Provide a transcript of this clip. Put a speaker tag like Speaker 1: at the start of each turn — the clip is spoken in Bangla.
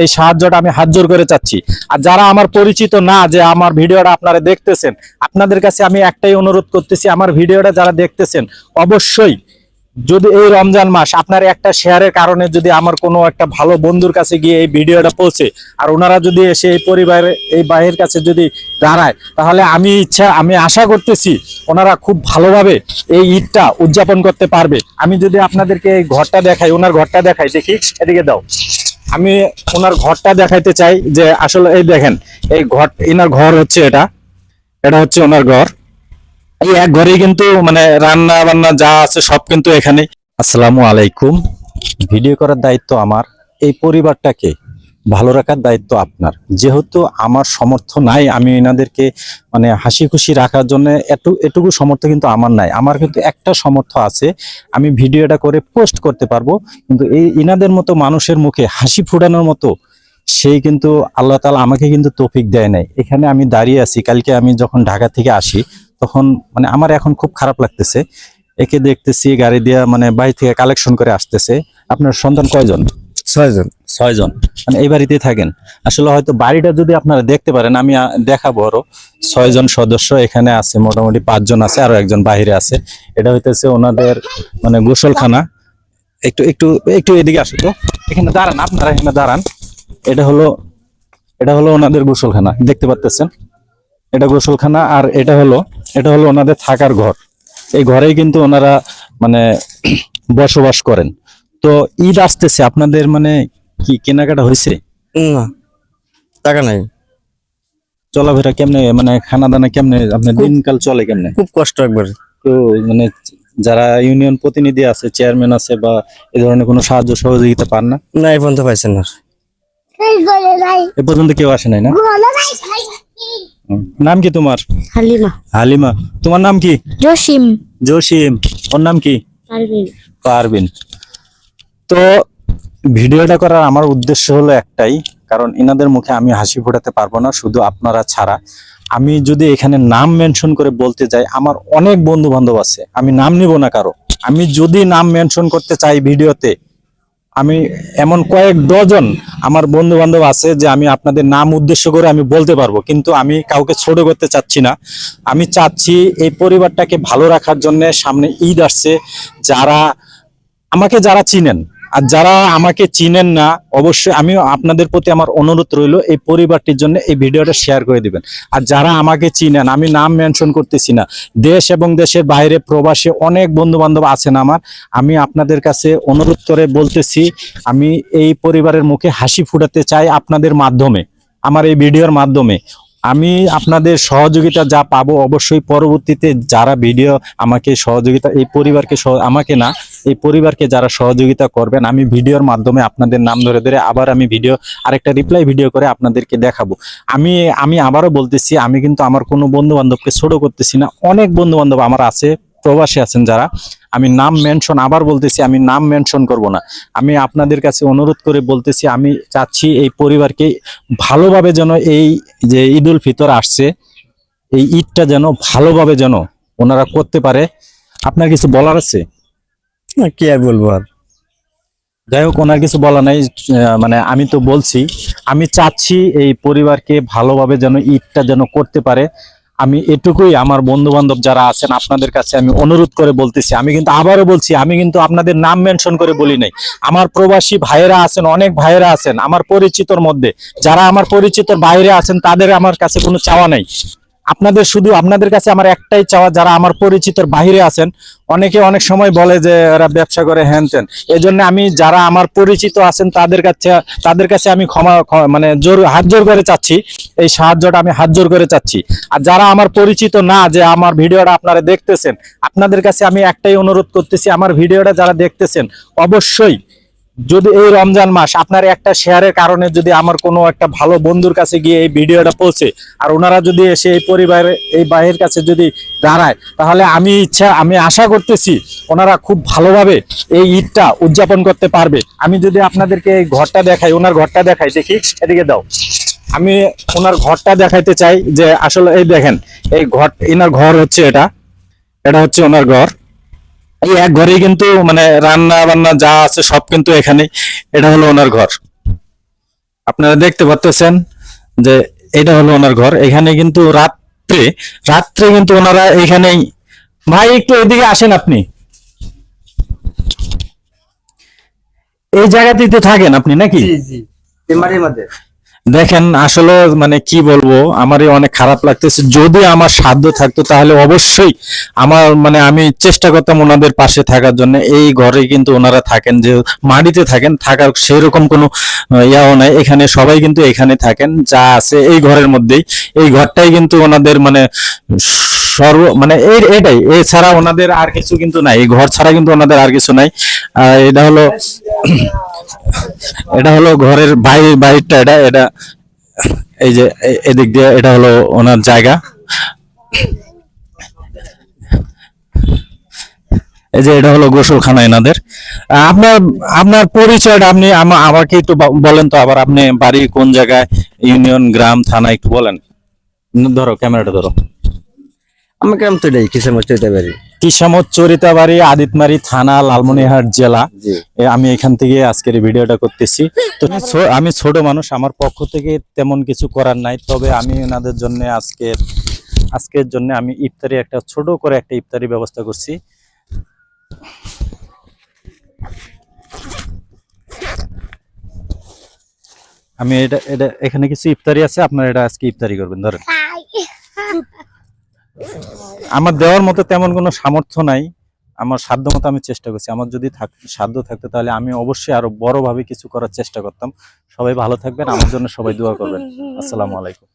Speaker 1: এই সাহায্যটা আমি হাত জোর করে চাচ্ছি। আর যারা আমার পরিচিত না, যে আমার ভিডিওটা আপনারা দেখতেছেন, আপনাদের কাছে আমি একটাই অনুরোধ করতেছি, আমার ভিডিওটা যারা দেখতেছেন, অবশ্যই যদি এই রমজান মাস আপনার একটা শেয়ারের কারণে যদি আমার কোনো একটা ভালো বন্ধুর কাছে গিয়ে এই ভিডিওটা পৌঁছে, আর ওনারা যদি এসে এই পরিবারের, এই ভাইয়ের কাছে যদি দাঁড়ায়, তাহলে আমি ইচ্ছা, আমি আশা করতেছি ওনারা খুব ভালোভাবে এই ঈদটা উদযাপন করতে পারবে। আমি যদি আপনাদেরকে এই ঘরটা দেখাই, ওনার ঘরটা দেখাই, দেখি, এদিকে দাও। আমি ওনার ঘরটা দেখাইতে চাই যে আসলে এই দেখেন, এই ঘর এনার ঘর হচ্ছে এটা। এটা হচ্ছে ওনার ঘর। এই এক ঘরেই কিন্তু মানে রান্না বান্না যা আছে সব কিন্তু এখানে আসসালামু আলাইকুম। ভিডিও করার দায়িত্ব আমার। এই পরিবারটাকে ভালো রাখার দায়িত্ব আপনার। যেহেতু আমার সমর্থ নাই, আমি এনাদেরকে মানে হাসি খুশি রাখার জন্য এটু, এটুকু সমর্থ কিন্তু আমার নাই। আমার কিন্তু একটা সমর্থ আছে, আমি ভিডিওটা করে পোস্ট করতে পারব, কিন্তু এই ইনাদের মতো মানুষের মুখে হাসি ফুটানোর মতো সেই কিন্তু আল্লাহ তালা আমাকে কিন্তু তৌফিক দেয় নাই। এখানে আমি দাঁড়িয়ে আছি, কালকে আমি যখন ঢাকা থেকে আসি, তখন মানে আমার এখন খুব খারাপ লাগতেছে। একে দেখতেছি, গাড়ি দিয়ে মানে বাড়ি থেকে কালেকশন করে আসতেছে। আপনার সন্তান কয়জন?
Speaker 2: ছয়জন।
Speaker 1: ছয়জন। মানে এই বাড়িতেই থাকেন। আসলে হয়তো বাড়িটা যদি আপনারা দেখতে পারেন, আমি দেখাবো আরও। ছয়জন সদস্য এখানে আছে, মোটামুটি পাঁচজন আছে, আরও একজন বাইরে আছে। এটা হইতেছে ওনাদের মানে গোসলখানা। একটু একটু একটু এদিকে আসো তো। এখানে দাঁড়ান, আপনারা এখানে দাঁড়ান। এটা হলো এটা হলো ওনাদের গোসলখানা, দেখতে পাচ্তেছেন এটা গোসলখানা আর এটা হলো এটা হলো ওনাদের থাকার ঘর। এই ঘরেই কিন্তু ওনারা মানে বসবাস করেন। তো ঈদ আসতেছে, আপনাদের মানে কি কেনাকাটা হয়েছে?
Speaker 2: না টাকা নাই।
Speaker 1: চলাফেরা কেমনে মানে খানা দানা কেমনে আপনার দিনকাল চলে কেমনে?
Speaker 2: খুব কষ্ট একবার।
Speaker 1: তো মানে যারা ইউনিয়ন প্রতিনিধি আছে চেয়ারম্যান আছে বা এই ধরনের কোনো সাহায্য সহযোগিতা পান না?
Speaker 2: না এই পর্যন্ত পাইছেন না।
Speaker 1: এ পর্যন্ত কেউ আসে নাই না। নাম কি তোমার?
Speaker 3: হালিমা।
Speaker 1: হালিমা। তোমার নাম কি?
Speaker 3: জসিম।
Speaker 1: জসিম। ওর নাম কি?
Speaker 3: পারভিন।
Speaker 1: পারবেন তো ভিডিওটা করার আমার উদ্দেশ্য হলো একটাই, কারণ ইনাদের মুখে আমি হাসি ফোটাতে পারব না, শুধু আপনারা ছাড়া। আমি যদি এখানে নাম মেনশন করে বলতে যাই, আমার অনেক বন্ধু বান্ধব আছে, আমি নাম নিব না কারও। আমি যদি নাম মেনশন করতে চাই ভিডিওতে, আমি এমন কয়েক ডজন আমার বন্ধু বান্ধব আছে যে আমি আপনাদের নাম উদ্দেশ্য করে আমি বলতে পারব, কিন্তু আমি কাউকে ছোট করতে চাচ্ছি না। আমি চাচ্ছি এই পরিবারটাকে ভালো রাখার জন্য সামনে ঈদ আসছে, যারা, আমাকে যারা চিনেন আর যারা আমাকে চিনেন না, অবশ্যই আমি আপনাদের প্রতি আমার অনুরোধ রইল এই পরিবারটির জন্য এই ভিডিওটা শেয়ার করে দিবেন। আর যারা আমাকে চিনেন, আমি নাম মেনশন করতেছি না, দেশ এবং দেশের বাইরে প্রবাসে অনেক বন্ধু বান্ধব আছেন আমার, আমি আপনাদের কাছে অনুরোধ করে বলতেছি, আমি এই পরিবারের মুখে হাসি ফুটাতে চাই আপনাদের মাধ্যমে, আমার এই ভিডিওর মাধ্যমে। আমি আপনাদের সহযোগিতা যা পাবো অবশ্যই পরবর্তীতে যারা ভিডিও আমাকে সহযোগিতা, এই পরিবারকে আমাকে না এই পরিবারকে যারা সহযোগিতা করবেন, আমি ভিডিওর মাধ্যমে আপনাদের নাম ধরে ধরে আবার আমি ভিডিও, আরেকটা রিপ্লাই ভিডিও করে আপনাদেরকে দেখাবো। আমি আমি আবারও বলতেছি, আমি কিন্তু আমার কোনো বন্ধু বান্ধবকে ছোট করতেছি না, অনেক বন্ধু বান্ধব আমার আছে, প্রবাসী আছেন যারা। আমি নাম মেনশন আবার বলতেছি, আমি নাম মেনশন করব না। আমি আপনাদের কাছে অনুরোধ করে বলতেছি, আমি চাচ্ছি এই পরিবারকে ভালোভাবে যেন এই যে ঈদ উল ফিতর আসছে, এই ঈদটা যেন ভালোভাবে যেন ওনারা করতে পারে। আপনার কিছু বলার আছে?
Speaker 2: না, কি আর বলব আর?
Speaker 1: যাই হোক ওনার কিছু বলা নাই মানে আমি তো বলছি, আমি চাচ্ছি এই পরিবারকে ভালোভাবে যেন ঈদটা যেন করতে পারে। আমি এটুকুই আমার বন্ধু বান্ধব যারা আছেন, আপনাদের কাছে আমি অনুরোধ করে বলতেছি। আমি কিন্তু আবারও বলছি, আমি কিন্তু আপনাদের নাম মেনশন করে বলি নাই। আমার প্রবাসী ভাইয়েরা আছেন, অনেক ভাইয়েরা আছেন, আমার পরিচিতর মধ্যে। যারা আমার পরিচিতর বাইরে আছেন, তাদের আমার কাছে কোনো চাওয়া নাই। আপনাদের শুধু আপনাদের কাছে আমার একটাই চাওয়া, যারা আমার পরিচিতর বাইরে আছেন, অনেকে অনেক সময় বলে যে এরা ব্যবসা করে হ্যান ত্যান। এই জন্য আমি যারা আমার পরিচিত আছেন, তাদের কাছে তাদের কাছে আমি ক্ষমা ক্ষ- মানে জোর, হাত জোর করে চাচ্ছি। এই সাহায্যটা আমি হাত জোর করে চাচ্ছি। আর যারা আমার পরিচিত না, যে আমার ভিডিওটা আপনারা দেখতেছেন, আপনাদের কাছে আমি একটাই অনুরোধ করতেছি, আমার ভিডিওটা যারা দেখতেছেন, অবশ্যই যদি এই রমজান মাস আপনার একটা শেয়ারের কারণে যদি আমার কোনো একটা ভালো বন্ধুর কাছে গিয়ে এই ভিডিওটা পৌঁছে, আর ওনারা যদি এসে এই পরিবারের, এই ভাইয়ের কাছে যদি দাঁড়ায়, তাহলে আমি ইচ্ছা, আমি আশা করতেছি ওনারা খুব ভালোভাবে এই ঈদটা উদযাপন করতে পারবে। আমি যদি আপনাদেরকে এই ঘরটা দেখাই, ওনার ঘরটা দেখাই, দেখি, এদিকে দাও। আমি ওনার ঘরটা দেখাইতে চাই যে আসলে এই দেখেন, এই ঘর, এনার ঘর হচ্ছে এটা এটা হচ্ছে ওনার ঘর। এই এক ঘরেই কিন্তু মানে রান্না বান্না যা আছে সব কিন্তু এখানে এটা হলো ওনার ঘর। আপনারা দেখতে পাচ্ছেন যে এটা হলো ওনার ঘর। এখানে কিন্তু রাত্রে রাত্রে কিন্তু ওনারা এখানেই। ভাই, একটু এদিকে আসেন আপনি। এই জায়গাতেই তো থাকেন আপনি নাকি?
Speaker 2: মধ্যে।
Speaker 1: দেখেন, আসলে মানে কি বলব, আমারই অনেক খারাপ লাগতেছে। যদি আমার সাধ্য থাকতো, তাহলে অবশ্যই আমার মানে আমি চেষ্টা করতাম ওনাদের পাশে থাকার জন্য। এই ঘরে কিন্তু ওনারা থাকেন, যে মাটিতে থাকেন, থাকার সেরকম কোনো ইয়াও নাই। এখানে সবাই কিন্তু এখানে থাকেন, যা আছে এই ঘরের মধ্যেই। এই ঘরটাই কিন্তু ওনাদের মানে সর্ব মানে এই, এটাই, এছাড়া ওনাদের আর কিছু কিন্তু নাই, এই ঘর ছাড়া কিন্তু ওনাদের আর কিছু নাই। এটা হলো এটা হলো ঘরের বাইরে, বাইরটা, এটা এটা, এই যে এদিক দিয়ে এটা হলো ওনার জায়গা। এই যে এটা হলো গোসলখানা এনাদের। আপনার আপনার পরিচয়টা আপনি আমাকে একটু বলেন তো, আবার আপনি বাড়ি কোন জায়গায়, ইউনিয়ন, গ্রাম, থানা, একটু বলেন। ধরো, ক্যামেরাটা ধরো।
Speaker 2: তো
Speaker 1: কিসামত চরিতাবাড়ি আদিতমারি থানা লালমনিরহাট জেলা। এ, আমি এখান থেকে আজকের ভিডিওটা করতেছি। তো ছো- আমি ছোট মানুষ আমার পক্ষ থেকে তেমন কিছু করার নাই। তবে আমি ওনাদের জন্য আজকের আজকের জন্য আমি ইফতারি একটা ছোট করে একটা ইফতারি ব্যবস্থা করছি। আমি এটা এটা এখানে কিছু ইফতারি আছে আপনারা এটা আজকে ইফতারি করবেন ধরেন। আমার দেওয়ার মতো তেমন কোনো সামর্থ্য নাই। আমার সাধ্য মতো আমি চেষ্টা করছি। আমার যদি সাধ্য থাকতো তাহলে আমি অবশ্যই আরও বড়ভাবে কিছু করার চেষ্টা করতাম। সবাই ভালো থাকবেন। আমার জন্য সবাই দোয়া করবেন। আসসালামু আলাইকুম।